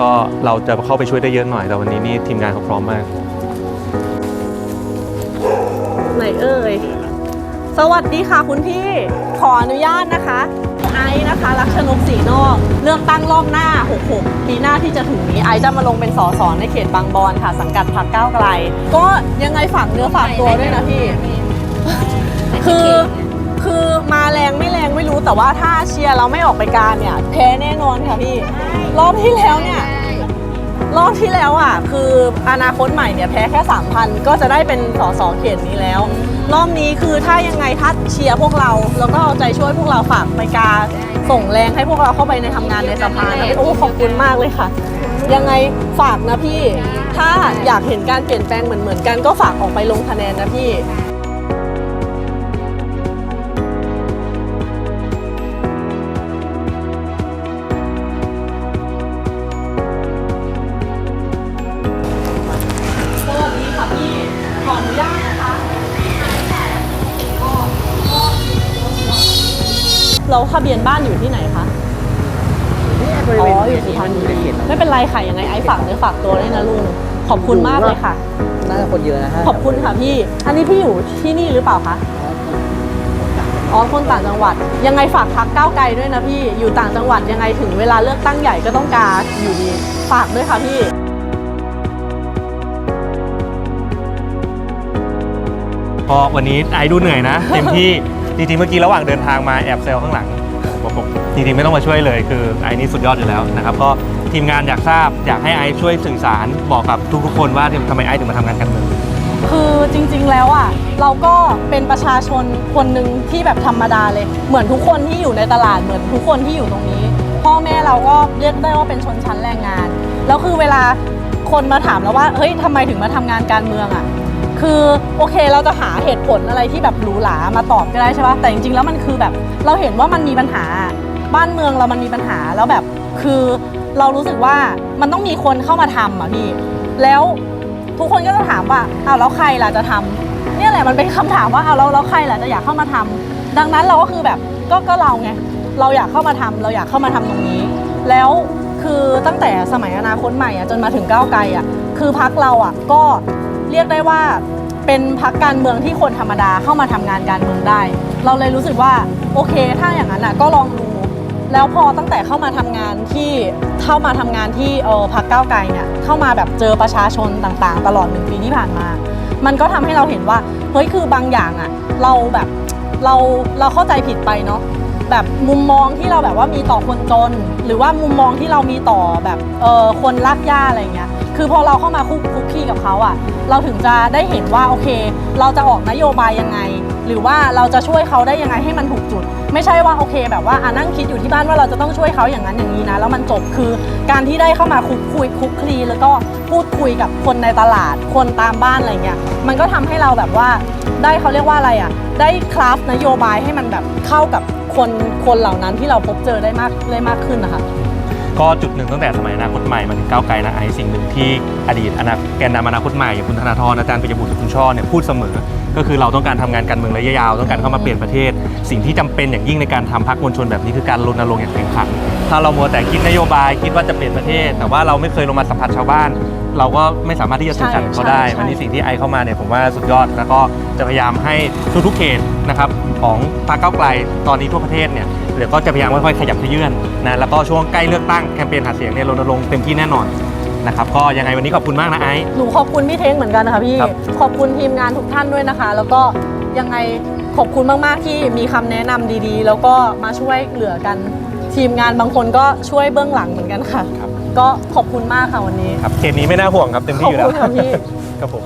ก็เราจะเข้าไปช่วยได้เยอะหน่อยแต่วันนี้นี่ทีมงานเขาพร้อมมาก ไหนเอ่ย สวัสดีค่ะคุณพี่ ขออนุญาตนะคะ ไอซ์นะคะลักษณกศรีนอก เลือกตั้งรอบหน้า 66 ปีหน้าที่จะถึงนี้ ไอซ์จะมาลงเป็นสสในเขตบางบอนค่ะ สังกัดพรรคก้าวไกล ก็ยังไงฝากเนื้อฝากตัวด้วยนะพี่ คือคือมา แรงไม่แรงไม่รู้แต่ว่าถ้าเชียร์เราไม่ออกไปการเนี่ยแพ้แน่นอนค่ะพี่ รอบที่แล้วเนี่ย รอบที่แล้วอะคืออนาคตใหม่เนี่ยแพ้แค่3,000ก็จะได้เป็นสสเขตนี้แล้ว รอบนี้คือถ้ายังไงถ้าเชียร์พวกเรา แล้วก็เอาใจช่วยพวกเราฝากไปกาส่งแรงให้พวกเราเข้าไปในทำงานในสภานะโอ้ขอบคุณมากเลยค่ะ ยังไงฝากนะพี่ ถ้าอยากเห็นการเปลี่ยนแปลงเหมือนเหมือนๆกันก็ฝากออกไปลงคะแนนนะพี่ เราทะเบียนบ้านอยู่ที่ไหนคะ นี่บริอ๋เวณอ อยู่สุนี้พรรณมันบุอยู่ในรีเขตเราไม่เป็นไรค่ะ ยังไงไอ้ฝากเนื้อฝากตัวด้วยนะลุง ขอบคุณมากเลยค่ะ น่าจะคนเยอะนะฮะขอบคุณค่ะพี่ อันนี้พี่อยู่ที่นี่หรือเปล่าคะ อ๋อ คนต่างจังหวัด ยังไงฝากพักก้าวไกลด้วยนะพี่ อยู่ต่างจังหวัดยังไงถึงเวลาเลือกตั้งใหญ่ก็ต้องกาอยู่ดี ฝากด้วยค่ะพี่ก็วันนี้ไอดูเหนื่อยนะ เต็มที่ จริงๆเมื่อกี้ระหว่างเดินทางมาแอบเซลข้างหลังบอกผมจริงๆไม่ต้องมาช่วยเลยคือไอ้นี่สุดยอดอยู่แล้วนะครับก็ทีมงานอยากทราบอยากให้ไอช่วยสื่อสารบอกกับทุกๆคนว่าทำไมไอถึงมาทำงานการเมือง คือจริงๆแล้วอะเราก็เป็นประชาชนคนหนึ่งที่แบบธรรมดาเลย เหมือนทุกคนที่อยู่ในตลาดเหมือนทุกคนที่อยู่ตรงนี้ พ่อแม่เราก็เรียกได้ว่าเป็นชนชั้นแรงงาน แล้วคือเวลาคนมาถามเราว่าเฮ้ยทำไมถึงมาทำงานการเมืองอะ คือโอเคเราจะหาเหตุผลอะไรที่แบบหรูหรามาตอบก็ได้ใช่ปะแต่จริงๆแล้วมันคือแบบเราเห็นว่ามันมีปัญหาบ้านเมืองเรามันมีปัญหาแล้วแบบคือเรารู้สึกว่ามันต้องมีคนเข้ามาทำอะพี่แล้วทุกคนก็จะถามว่าเอาแล้วใครล่ะจะทำเนี่ยแหละมันเป็นคำถามว่าเอาแล้วแล้วใครล่ะจะอยากเข้ามาทำดังนั้นเราก็คือแบบก็ก็เราไงเราอยากเข้ามาทำเราอยากเข้ามาทำตรงนี้ แล้วคือตั้งแต่สมัยอนาคตใหม่อะจนมาถึงก้าวไกลอะคือพักเราอะก็ เรียกได้ว่าเป็นพักการเมืองที่คนธรรมดาเข้ามาทำงานการเมืองได้ เราเลยรู้สึกว่าโอเค ถ้าอย่างนั้นอะก็ลองดู แล้วพอตั้งแต่เข้ามาทำงานที่เข้ามาทำงานที่เออพักก้าวไกลเนี่ยเข้ามาแบบเจอประชาชนต่างๆ ตลอดหนึ่งปีที่ผ่านมา มันก็ทำให้เราเห็นว่าเฮ้ยคือบางอย่างอะเราแบบเราเราเข้าใจผิดไปเนาะแบบมุมมองที่เราแบบว่ามีต่อคนจน หรือว่ามุมมองที่เรามีต่อแบบเออคนรักย่าอะไรเงี้ย คือพอเราเข้ามาคุกคุกคีกับเขาอะเราถึงจะได้เห็นว่าโอเค เราจะออกนโยบายยังไง หรือว่าเราจะช่วยเขาได้ยังไงให้มันถูกจุด ไม่ใช่ว่าโอเค แบบว่าอะนั่งคิดอยู่ที่บ้านว่าเราจะต้องช่วยเขาอย่างนั้นอย่างนี้นะแล้วมันจบคือการที่ได้เข้ามาคุกคุยคุกคลีแล้วก็พูดคุยกับคนในตลาดคนตามบ้านอะไรเงี้ยมันก็ทำให้เราแบบว่าได้เขาเรียกว่าอะไรอะได้คราฟนโยบายให้มันแบบเข้ากับคนคนเหล่านั้นที่เราพบเจอได้มากได้มากขึ้นนะคะ ก็จุดหนึ่งตั้งแต่สมัยอนาคตใหม่มาถึงก้าวไกลนะไอสิ่งหนึ่งที่อดีตอนาแกนนำอนาคตใหม่อย่างคุณธนาธรอาจารย์ปิยบุตรคุณช่อเนี่ยพูดเสมอ ก็คือเราต้องการทำงานการเมืองระยะยาวต้องการเข้ามาเปลี่ยนประเทศ สิ่งที่จำเป็นอย่างยิ่งในการทำพรรคมวลชนแบบนี้คือการรณรงค์อย่างแข็งขันถ้าเรามัวแต่คิดนโยบายคิดว่าจะเปลี่ยนประเทศ แต่ว่าเราไม่เคยลงมาสัมผัสชาวบ้านเราก็ไม่สามารถที่จะสื่อสารกับเขาได้ ใช่ใช่ วันนี้สิ่งที่ไอเข้ามาเนี่ยผมว่าสุดยอด แล้วก็จะพยายามให้ทุกๆเขตนะครับของพรรคก้าวไกลตอนนี้ทั่วประเทศเนี่ยเดี๋ยวก็จะพยายามค่อยๆขยับขยื่นนะแล้วก็ช่วงใกล้เลือกตั้งแคมเปญหาเสียงเนี่ยรณรงค์เต็มที่แน่นอนนะครับก็ยังไงวันนี้ขอบคุณมากนะไอซ์ หนูขอบคุณพี่เท้งเหมือนกันนะคะพี่ ครับ ขอบคุณทีมงานทุกท่านด้วยนะคะ แล้วก็ยังไงขอบคุณมาก ๆ ที่มีคำแนะนำดีๆ แล้วก็มาช่วยเหลือกัน ทีมงานบางคนก็ช่วยเบื้องหลังเหมือนกันค่ะ ก็ขอบคุณมากค่ะวันนี้ครับเขตนี้ไม่น่าห่วงครับเต็มที่อยู่แล้วขอบคุณค่ะพี่ ครับผม